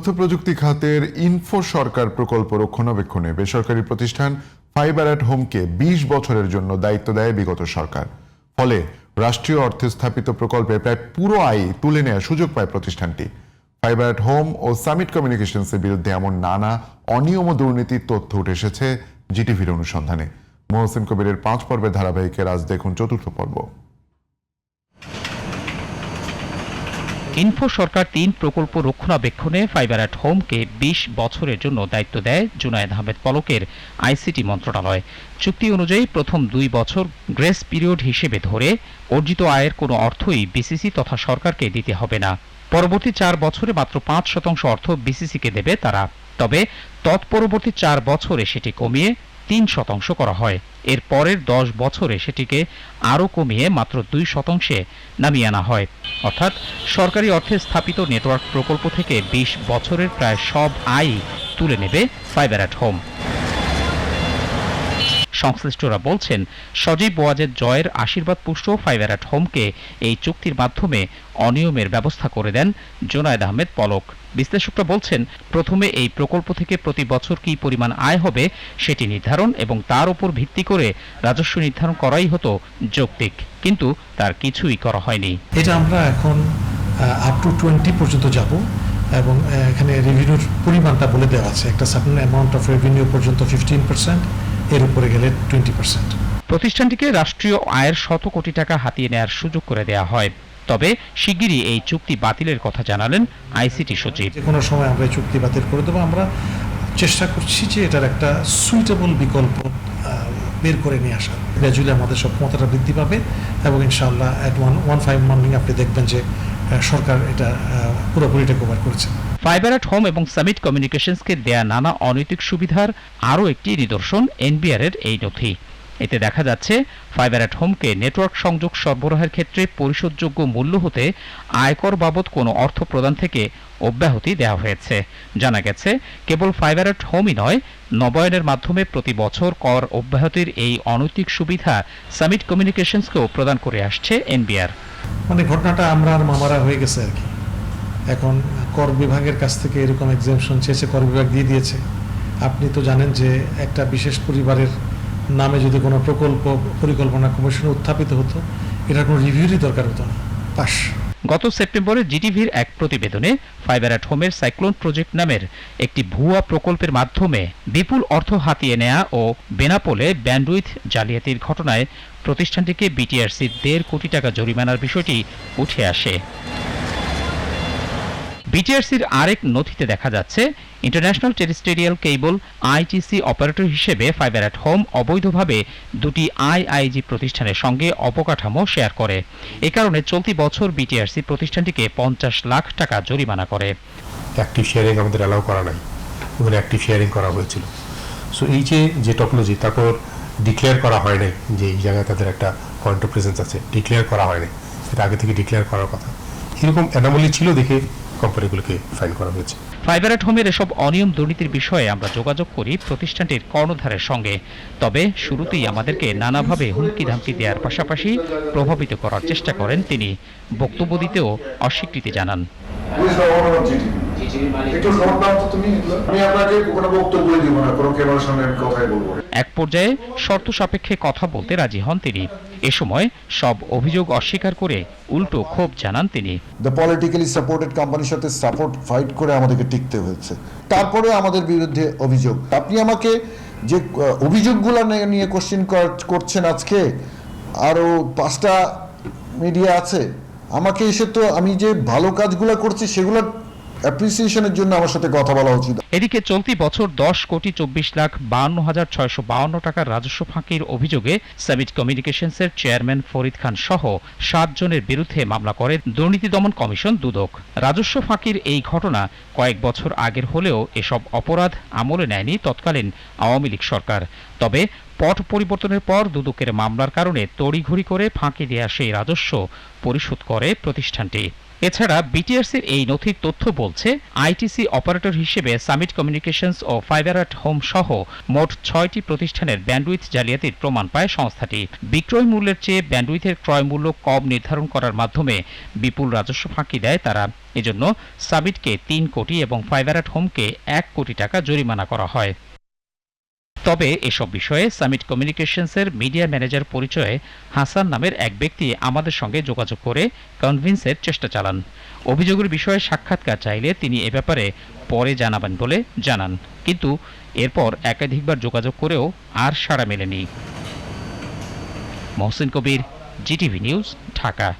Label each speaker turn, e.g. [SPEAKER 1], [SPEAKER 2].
[SPEAKER 1] তথ্য প্রযুক্তি খাতের ইনফো সরকার প্রকল্প রক্ষণাবেক্ষণে বেসরকারি প্রতিষ্ঠান ফাইবার অ্যাট হোমকে বিশ বছরের জন্য দায়িত্ব দেয় বিগত সরকার। ফলে রাষ্ট্রীয় অর্থে স্থাপিত প্রকল্পের প্রায় পুরো আয় তুলে নেওয়ার সুযোগ পায় প্রতিষ্ঠানটি। ফাইবার অ্যাট হোম ও সামিট কমিউনিকেশনসের বিরুদ্ধে এমন নানা অনিয়ম ও দুর্নীতির তথ্য উঠে এসেছে জিটিভির অনুসন্ধানে। মোহসেন কবিরের পাঁচ পর্বের ধারাবাহিকের আজ দেখুন চতুর্থ পর্ব।
[SPEAKER 2] ইনফো সরকার তিন প্রকল্প রক্ষণাবেক্ষণে ফাইবার অ্যাট হোমকে বিশ বছরের জন্য দায়িত্ব দেয় জুনায়েদ আহমেদ পলকের আইসিটি মন্ত্রণালয়। চুক্তি অনুযায়ী প্রথম দুই বছর গ্রেস পিরিয়ড হিসেবে ধরে অর্জিত আয়ের কোনো অর্থই বিসিসি তথা সরকারকে দিতে হবে না। পরবর্তী চার বছরে মাত্র পাঁচ শতাংশ অর্থ বিসিসিকে দেবে তারা। তবে তৎপরবর্তী চার বছরে সেটি কমিয়ে তিন শতাংশ করা হয়। এর পরের দশ বছরে সেটিকে আরও কমিয়ে মাত্র দুই শতাংশে নামিয়ে আনা হয়। অর্থাৎ সরকারি অর্থে স্থাপিত নেটওয়ার্ক প্রকল্প থেকে বিশ বছরের প্রায় সব আয় তুলে নেবে ফাইবার অ্যাট হোম। সংশ্লিষ্টরা বলছেন, সজীব ওয়াজেদ জয়ের আশীর্বাদ পুষ্ট ফাইবার অ্যাট হোমকে এই চুক্তির মাধ্যমে অনিয়মের ব্যবস্থা করে দেন জোনায়েদ আহমেদ পলক। বিশ্লেষকরা বলছেন, প্রথমে এই প্রকল্প থেকে প্রতি বছর কী পরিমাণ আয় হবে সেটি নির্ধারণ এবং তার উপর ভিত্তি করে রাজস্ব নির্ধারণ করাই হতো যৌক্তিক, কিন্তু তার কিছুই করা হয়নি।
[SPEAKER 3] এটা আমরা এখন আপ টু টোয়েন্টি পর্যন্ত যাব এবং এখানে রেভিনিউর পরিমাণটা বলে দেওয়া আছে। একটা সার্টেন অ্যামাউন্ট অফ রেভিনিউ পর্যন্ত ফিফটিন পার্সেন্ট এর উপরে গেলে টোয়েন্টি পার্সেন্ট
[SPEAKER 2] প্রতিষ্ঠানটিকে রাষ্ট্রীয় আয়ের শত কোটি টাকা হাতিয়ে নেয়ার সুযোগ করে দেয়া হয়। তবে শিগগিরই এই চুক্তি বাতিলের কথা জানালেন আইসিটি সচিব।
[SPEAKER 3] যে কোনো সময় আমরা এই চুক্তি বাতিল করে দেবো। আমরা চেষ্টা করছি যে এটার একটা সুইটেবল বিকল্প বের করে নিয়ে আসা। গ্র্যাজুয়ালি আমাদের সক্ষমতাটা বৃদ্ধি পাবে এবং ইনশাআল্লাহ at one one five morning আপনি দেখবেন যে সরকার এটা আহ, পুরোপুরিটা কভার করেছে।
[SPEAKER 2] ফাইবার অ্যাট হোম এবং সামিট কমিউনিকেশনসকে দেয়া নানা অনৈতিক সুবিধার আরও একটি নিদর্শন এনবিআর এর এই নথি। এতে দেখা যাচ্ছে, ফাইবার অ্যাট হোমকে নেটওয়ার্ক সংযোগ সরবরাহের ক্ষেত্রে পরিশোধযোগ্য মূল্য হতে আয়কর বাবদ কোনো অর্থ প্রদান থেকে অব্যাহতি দেওয়া হয়েছে। জানা গেছে, কেবল ফাইবার অ্যাট হোমই নয়, নবায়নের মাধ্যমে প্রতি বছর কর অব্যাহতির এই অনৈতিক সুবিধা সামিট কমিউনিকেশনসকেও প্রদান করে আসছে এনবিআর।
[SPEAKER 3] মানে ঘটনাটা আমরা আর মামারা হয়ে গেছে আর কি। এখন কর বিভাগের কাছ থেকে এরকম এক্সামশন চেয়েছে, কর বিভাগ দিয়ে দিয়েছে। আপনি তো জানেন যে একটা বিশেষ পরিবারের নামে যদি কোনো প্রকল্প, পরিকল্পনা কমিশনে উত্থাপিত হতো, এটার কোনো রিভিউরই দরকার হতো না। পাস
[SPEAKER 2] গত সেপ্টেম্বরে জিটিভির এক প্রতিবেদনে ফাইবার অ্যাট হোমের সাইক্লোন প্রজেক্ট নামের একটি ভুয়া প্রকল্পের মাধ্যমে বিপুল অর্থ হাতিয়ে নেয়া ও বেনাপোলে ব্যান্ডউইথ জালিয়াতির ঘটনায় প্রতিষ্ঠানটিকে বিটিআরসি দেড় কোটি টাকা জরিমানার বিষয়টি উঠে আসে। বিটিআরসির আরেক নথিতে দেখা যাচ্ছে, international terrestrial cable ITC operator হিসেবে ফাইবার অ্যাট হোম অবৈধভাবে দুটি আইআইজি প্রতিষ্ঠানের সঙ্গে অবকাঠামো শেয়ার করে। এ কারণে চলতি বছর বিটিআরসি প্রতিষ্ঠানটিকে পঞ্চাশ লাখ টাকা জরিমানা করে।
[SPEAKER 4] অ্যাক্টিভ শেয়ারিং আমাদের অ্যালাউ করা নাই। ওখানে অ্যাক্টিভ শেয়ারিং করা হয়েছিল। সো এই যে যে টপোলজি তারপর ডিক্লেয়ার করা হয় নাই যে এই জায়গায় তাদের একটা পয়েন্ট অফ প্রেজেন্স আছে। ডিক্লেয়ার করা হয় নাই। এটা আগে থেকে ডিক্লেয়ার করার কথা। এরকম অ্যানামলি ছিল দেখে কোম্পানিগুলোকে ফাইন করা হয়েছে।
[SPEAKER 2] ফাইবার অ্যাট হোমের এসব অনিয়ম দুর্নীতির বিষয়ে আমরা যোগাযোগ করি প্রতিষ্ঠানটির কর্ণধারের সঙ্গে। তবে শুরুতেই আমাদেরকে নানাভাবে হুমকি ধামকি দেওয়ার পাশাপাশি প্রভাবিত করার চেষ্টা করেন তিনি। বক্তব্য দিতেও অস্বীকৃতি জানান। এক পর্যায়ে শর্ত সাপেক্ষে কথা বলতে রাজি হন তিনি। এ সময় সব অভিযোগ অস্বীকার করে উল্টো ক্ষোভ জানান তিনি।
[SPEAKER 5] দ্য পলিটিক্যালি সাপোর্টেড কোম্পানির সাথে সাপোর্ট ফাইট করে আমাদেরকে টিকতে হয়েছে। তারপরে আমাদের বিরুদ্ধে অভিযোগ। আপনি আমাকে যে অভিযোগগুলো নিয়ে- কোশ্চেন করছেন আজকে আরও পাঁচটা মিডিয়া আছে আমাকে এসে তো আমি যে ভালো কাজগুলো করছি সেগুলো অ্যাপ্রিসিয়েশনের জন্য আমার সাথে কথা বলা উচিত।
[SPEAKER 2] এদিকে চলতি বছর দশ কোটি চব্বিশ লাখ বাহান্ন হাজার ছয়শো বাহান্ন টাকার রাজস্ব ফাঁকির অভিযোগে সামিট কমিউনিকেশনসের চেয়ারম্যান ফরিদ খান সহ সাত জনের বিরুদ্ধে মামলা করে দুর্নীতি দমন কমিশন দুদক। রাজস্ব ফাঁকির এই ঘটনা কয়েক বছর আগের হলেও এসব অপরাধ আমলে নেয়নি তৎকালীন আওয়ামী লীগ সরকার। তবে পট পরিবর্তনের পর দুদকের মামলার কারণে তড়িঘড়ি করে ফাঁকি দেয়া সেই রাজস্ব পরিশোধ করে প্রতিষ্ঠানটি। এছাড়া বিটিআরসির এই নথির তথ্য বলছে, আইটিসি অপারেটর হিসেবে সামিট কমিউনিকেশনস ও ফাইবার অ্যাট হোম সহ মোট ছয়টি প্রতিষ্ঠানের ব্যান্ডউইথ জালিয়াতির প্রমাণ পায় সংস্থাটি। বিক্রয় মূল্যের চেয়ে ব্যান্ডউইথের ক্রয় মূল্য কম নির্ধারণ করার মাধ্যমে বিপুল রাজস্ব ফাঁকি দেয় তারা। এজন্য সামিটকে তিন কোটি এবং ফাইবার অ্যাট হোমকে এক কোটি টাকা জরিমানা করা হয়। তবে এসব বিষয়ে সামিট কমিউনিকেশনসের মিডিয়া ম্যানেজার পরিচয়ে হাসান নামের এক ব্যক্তি আমাদের সঙ্গে যোগাযোগ করে কনভিন্সের চেষ্টা চালান। অভিযোগের বিষয়ে সাক্ষাৎকার চাইলে তিনি এ ব্যাপারে পরে জানাবেন বলে জানান। কিন্তু এরপর একাধিকবার যোগাযোগ করেও আর সাড়া মেলেনি। Mohsin Kabir, GTV news, Dhaka.